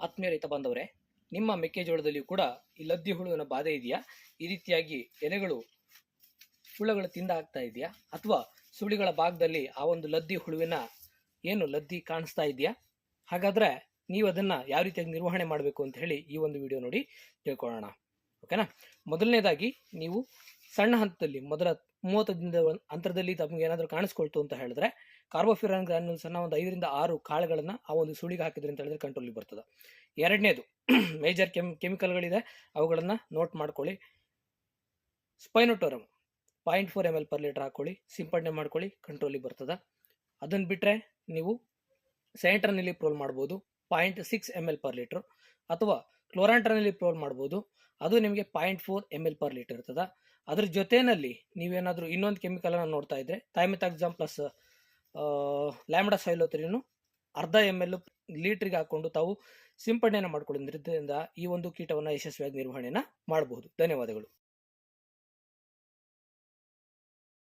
ಆತ್ಮೀಯ ರೈತ ಬಾಂಧವರೇ ನಿಮ್ಮ ಮೆಕ್ಕೆಜೋಳದಲ್ಲಿಯೂ ಕೂಡ ಈ ಲದ್ದಿ ಹುಳುವಿನ ಬಾಧೆ ಇದೆಯಾ? ಈ ರೀತಿಯಾಗಿ ಎಲೆಗಳು ಹುಳುಗಳು ತಿಂದ ಆಗ್ತಾ ಇದೆಯಾ? ಅಥವಾ ಸುಳಿಗಳ ಭಾಗದಲ್ಲಿ ಆ ಒಂದು ಲದ್ದಿ ಹುಳುವಿನ ಏನು ಲದ್ದಿ ಕಾಣಿಸ್ತಾ ಇದೆಯಾ? ಹಾಗಾದ್ರೆ ನೀವು ಅದನ್ನ ಯಾವ ರೀತಿಯಾಗಿ ನಿರ್ವಹಣೆ ಮಾಡಬೇಕು ಅಂತ ಹೇಳಿ ಈ ಒಂದು ವಿಡಿಯೋ ನೋಡಿ ತಿಳ್ಕೊಳ್ಳೋಣ. ಓಕೆನಾ? ಮೊದಲನೇದಾಗಿ ನೀವು ಸಣ್ಣ ಹಂತದಲ್ಲಿ, ಮೊದಲ ಮೂವತ್ತು ದಿನದ ಅಂತರದಲ್ಲಿ ತಮಗೆ ಏನಾದರೂ ಕಾಣಿಸ್ಕೊಳ್ತು ಅಂತ ಹೇಳಿದ್ರೆ ಕಾರ್ಬೋಫಿರಾನ್ ಗ್ರಾನ್ಯೂಲ್ಸ್ ಅನ್ನ ಒಂದು ಐದರಿಂದ ಆರು ಕಾಳುಗಳನ್ನ ಆ ಒಂದು ಸುಳಿಗೆ ಹಾಕಿದ್ರೆ ಅಂತ ಹೇಳಿದ್ರೆ ಕಂಟ್ರೋಲ್ ಬರ್ತದೆ. ಎರಡನೇದು ಮೇಜರ್ ಕೆಮ್ ಕೆಮಿಕಲ್ಗಳಿದೆ ಅವುಗಳನ್ನ ನೋಟ್ ಮಾಡ್ಕೊಳ್ಳಿ. Spinetoram point four M L per litre ಹಾಕೊಳ್ಳಿ, ಸಿಂಪಡಣೆ ಮಾಡ್ಕೊಳ್ಳಿ ಕಂಟ್ರೋಲಿಗೆ ಬರ್ತದೆ. ಅದನ್ನು ಬಿಟ್ಟರೆ ನೀವು ಸೆಂಟ್ರನಲ್ಲಿ ಪ್ರೋಲ್ ಮಾಡ್ಬೋದು point six M L per litre ಅಥವಾ ಕ್ಲೋರಾಂಟ್ರನಲ್ಲಿ ಪ್ರೋಲ್ ಮಾಡ್ಬೋದು, ಅದು ನಿಮಗೆ point four M L per litre ಇರ್ತದೆ. ಅದ್ರ ಜೊತೆಯಲ್ಲಿ ನೀವೇನಾದರೂ ಇನ್ನೊಂದು ಕೆಮಿಕಲನ್ನು ನೋಡ್ತಾ ಇದ್ರೆ ಥೈಮೆಥಾಕ್ಸಾಮ್ ಪ್ಲಸ್ ಲ್ಯಾಮ್ಡಾ ಸೈಲೋತ್ರಿನು ಅರ್ಧ ಎಂ ಎಲ್ ಲೀಟ್ರಿಗೆ ಹಾಕೊಂಡು ತಾವು ಸಿಂಪಡಣೆಯನ್ನು ಮಾಡ್ಕೊಳ್ಳೋದ್ರಿಂದ ಈ ಒಂದು ಕೀಟವನ್ನು ಯಶಸ್ವಿಯಾಗಿ ನಿರ್ವಹಣೆಯನ್ನು ಮಾಡಬಹುದು ಧನ್ಯವಾದಗಳು.